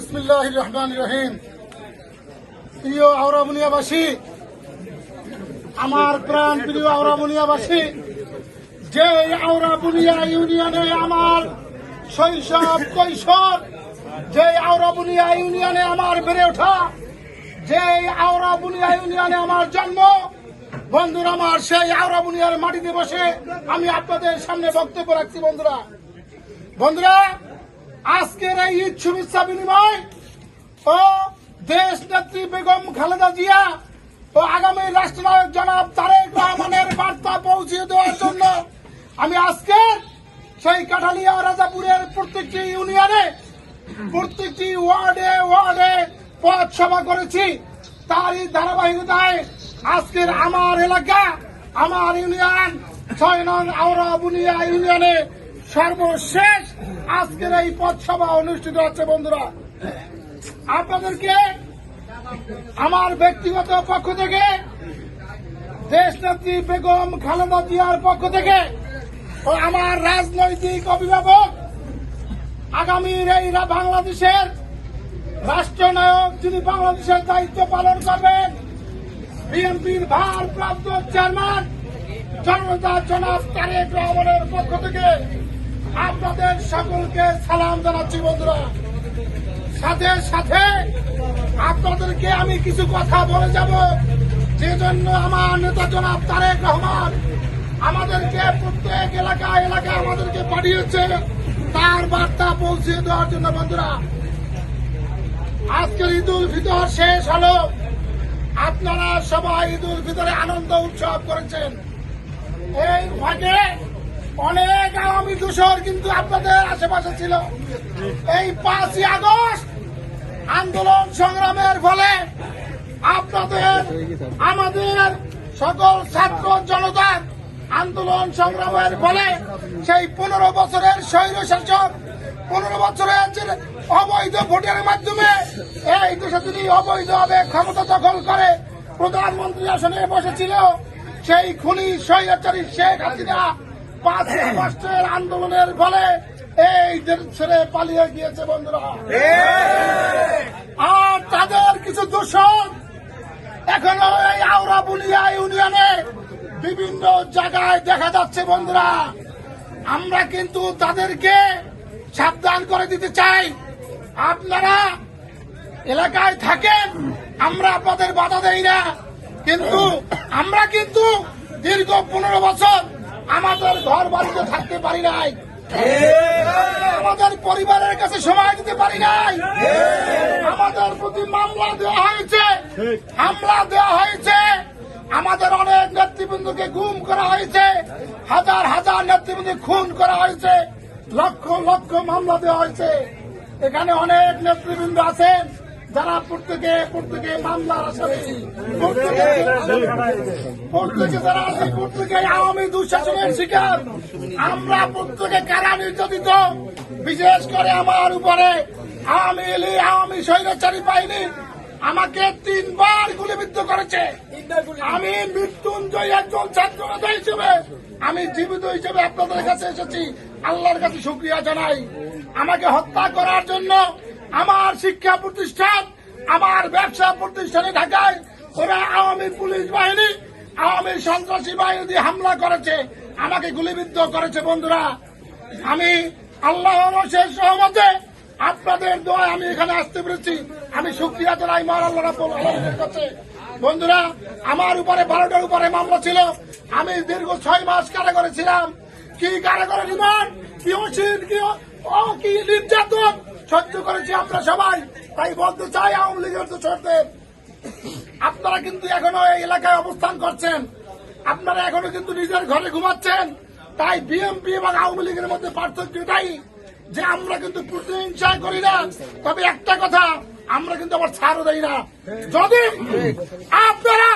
বিসমিল্লাহ রহমান রহিম প্রিয় আওরামুনিয়াবাসী আমার প্রাণ প্রিয় আওরামুনিয়াবাসী যে আওরাবুনিয়া ইউনিয়নে আমার শৈশব, কৈশোর, যে আওরাবুনিয়া ইউনিয়নে আমার বেড়ে ওঠা, যে আওরাবুনিয়া ইউনিয়নে আমার জন্ম, বন্ধুরা আমার, সেই আওরাবুনিয়ার মাটিতে বসে আমি আপনাদের সামনে বক্তব্য রাখছি, বন্ধুরা। বন্ধুরা আজকের এই ঈদ শুভেচ্ছা বিনিময় ও দেশ নেত্রী বেগম খালেদা জিয়া, ও আগামী রাষ্ট্রনায়ক জনাব তারেক রহমানের বার্তা পৌঁছে দেওয়ার জন্য আমি আজকে সেই কাঠালিয়া রাজাপুরের প্রত্যেকটি ইউনিয়নে, প্রত্যেকটি ওয়ার্ডে ওয়ার্ডে পথ সভা করেছি। তারই ধারাবাহিকতায় আজকের আমার এলাকা, আমার ইউনিয়ন, ছয় নং আওরা বুনিয়া ইউনিয়নে সর্বশেষ আজকের এই পথ সভা অনুষ্ঠিত হচ্ছে, বন্ধুরা। আপনাদেরকে, আমার ব্যক্তিগত পক্ষ থেকে দেশ দেশনেত্রী বেগম খালেদা জিয়ার পক্ষ থেকে ও আমার রাজনৈতিক অভিভাবক, আগামীর এই বাংলাদেশের রাষ্ট্রনায়ক যিনি বাংলাদেশের দায়িত্ব পালন করবেন, বিএনপির ভারপ্রাপ্ত চেয়ারম্যান জনতা জনাব তারেক রহমানের পক্ষ থেকে আপনাদের সকলকে সালাম জানাচ্ছি, বন্ধুরা। সাথে সাথে আপনাদেরকে আমি কিছু কথা বলে যাব। যে জন্য আমার নেতা জনাব তারেক রহমান আমাদেরকে প্রত্যেক এলাকা এলাকা আমাদেরকে পাঠিয়েছে। তার বার্তা পৌঁছে দেওয়ার জন্য, বন্ধুরা। আজকের ঈদ উল ফিতর শেষ হলো। আপনারা সবাই ঈদ উল ফিতরে আনন্দ উৎসব করেছেন। এই ফাঁকে অনেক আওয়ামী দূষর কিন্তু আপনাদের আশেপাশে ছিল। এই পাঁচই আগস্ট আন্দোলন সংগ্রামের ফলে আপনাদের, আমাদের সকল ছাত্র জনতার আন্দোলন সংগ্রামের ফলে সেই পনেরো বছরের স্বৈর শাসক, পনেরো বছরের অবৈধ ভোটের মাধ্যমে এই দেশে তিনি অবৈধভাবে ক্ষমতা দখল করে প্রধানমন্ত্রী আসনে বসেছিল, সেই খুনি স্বৈরাচারী শেখ হাসিনা পাঁচ আগস্টের আন্দোলনের ফলে এই দেশ ছেড়ে পালিয়ে গিয়েছে বন্ধুরা। আর তাদের কিছু দূষণ এখনও এই আওরা বুলিয়া ইউনিয়নে বিভিন্ন জায়গায় দেখা যাচ্ছে বন্ধুরা। আমরা কিন্তু তাদেরকে সাবধান করে দিতে চাই। আপনারা এলাকায় থাকেন, আমরা আপনাদের বাধা দেই না। কিন্তু আমরা কিন্তু দীর্ঘ পনেরো বছর আমাদের ঘর বাড়িতে থাকতে পারি নাই। আমাদের পরিবারের কাছে সময় দিতে পারি নাই। আমাদের প্রতি মামলা দেওয়া হয়েছে। হামলা দেওয়া হয়েছে। আমাদের অনেক নেতৃবৃন্দকে গুম করা হয়েছে। হাজার হাজার নেতৃবৃন্দ খুন করা হয়েছে। লক্ষ লক্ষ মামলা দেওয়া হয়েছে। এখানে অনেক নেতৃবৃন্দ আছেন। যারা প্রত্যেকে প্রত্যেকে মামলার আসামি প্রত্যেকে যারা আছে প্রত্যেকে আওয়ামী দুঃশাসনের শিকার। আমরা প্রত্যেকে কারা নির্যাতিত? বিশেষ করে আমার উপরে আওয়ামী লীগ, আওয়ামী স্বৈরাচারী বাহিনী আমাকে তিনবার গুলিবিদ্ধ করেছে। আমি মৃত্যুঞ্জয় একজন ছাত্র নেতা হিসেবে, আমি জীবিত হিসেবে আপনাদের কাছে এসেছি। আল্লাহর কাছে শুক্রিয়া জানাই। আমাকে হত্যা করার জন্য আমার শিক্ষা প্রতিষ্ঠান, আমার ব্যবসা প্রতিষ্ঠানে ঢাকায় ওরা আওয়ামী পুলিশ বাহিনী, আওয়ামী সন্ত্রাসী বাহিনী দিয়ে হামলা করেছে, আমাকে গুলিবিদ্ধ করেছে বন্ধুরা। আমি আল্লাহর সহমতে আপনাদের দোয়ায় আমি এখানে আসতে পেরেছি। আমি শুক্রিয়া জানাই মার আল্লাহ কাছে। বন্ধুরা, আমার উপরে, বারোটার উপরে মামলা ছিল। আমি দীর্ঘ ছয় মাস কারাগারে ছিলাম। কি কারাগারে রিমান্ড কি ওসিড কি ও সহ্য করেছি আমরা সবাই। তাই বলতে চাই আওয়ামী লীগের ছোটদের আপনারা কিন্তু এখনও এই এলাকায় অবস্থান করছেন। আপনারা এখনও কিন্তু নিজের ঘরে ঘুমাচ্ছেন। তাই বিএনপি এবং আওয়ামী লীগের মধ্যে পার্থক্য এটাই যে আমরা কিন্তু প্রতিহিংসা করি না। তবে একটা কথা, আমরা কিন্তু আবার ছাড়ও দেই না। যদি আপনারা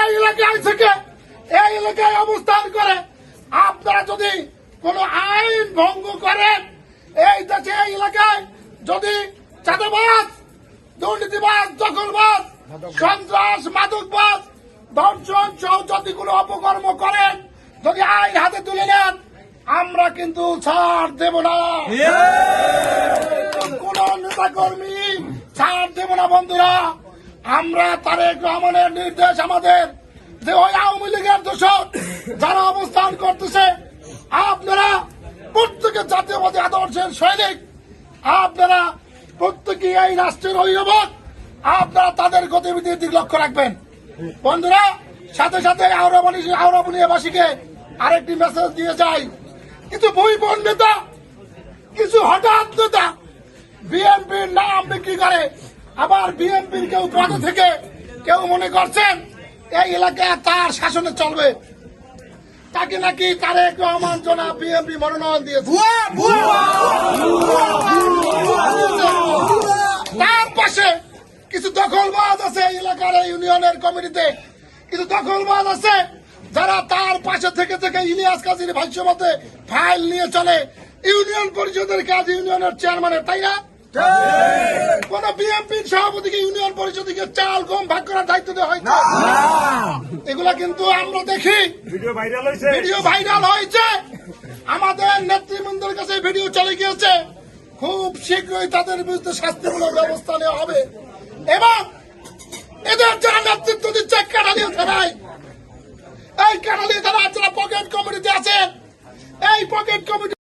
এই এলাকায় থেকে এই এলাকায় অবস্থান করে, আপনারা যদি কোন আইন ভঙ্গ করেন, এই দেশে, এই এলাকায় যদি চাঁদাবাজ দুর্নীতিবাজ দখলবাজ সন্ত্রাস মাদকবাজ ধর্ষণ সহ যদি কোনো অপকর্ম করেন যদি আইন হাতে তুলে নেন আমরা কিন্তু ছাড় দেব না। কোন নেতা কর্মী ছাড় দেব না বন্ধুরা। আমরা তারেক রহমানের নির্দেশ আমাদের যে ওই আওয়ামী লীগের দোষক যারা অবস্থান করতেছে আপনারা প্রত্যেকে জাতীয়বাদী আদর্শের সৈনিক আপনারা প্রত্যেকে এই রাষ্ট্রের অভিভাবক। আপনারা তাদের গতিবিধির দিক লক্ষ্য রাখবেন। বন্ধুরা, সাথে সাথে আওরাবনীবাসীকে আরেকটি মেসেজ দিয়ে যাই। কিছু বই বোন নেতা, কিছু হঠাৎ নেতা বিএনপির নাম বিক্রি করে, আবার বিএনপির কেউ পদে থেকে কেউ মনে করছেন, এই এলাকায় তার শাসনে চলবে। তাকে নাকি তারেক রহমান জনা বিএনপি মনোনয়ন দিয়েছে। তার পাশে কিছু দখলবাজ আছে এলাকার ইউনিয়নের কমিটিতে। কিছু দখলবাজ আছে যারা তার পাশে থেকে থেকে ইলিয়াস কাজীর ভাষ্য মতে ফাইল নিয়ে চলে। ইউনিয়ন পরিষদের কাজ ইউনিয়নের চেয়ারম্যানের তাই না? কোন বিএনপির সভাপতিকে ইউনিয়ন পরিষদকে চাল গম ভাগ করার দায়িত্ব দেওয়া হয়েছে এগুলা কিন্তু আমরা দেখি। ভিডিও ভাইরাল হয়েছে। ভিডিও ভাইরাল হয়েছে। আমাদের নেতৃবৃন্দের কাছে ভিডিও চলে গিয়েছে। খুব শীঘ্রই তাদের বিরুদ্ধে শাস্তিমূলক ব্যবস্থা নেওয়া হবে। এবং এদের যারা নেতৃত্ব দিচ্ছে কাটালিও থানায় এই কাটালিও থানায় যারা পকেট কমিটিতে আছে এই পকেট কমিটি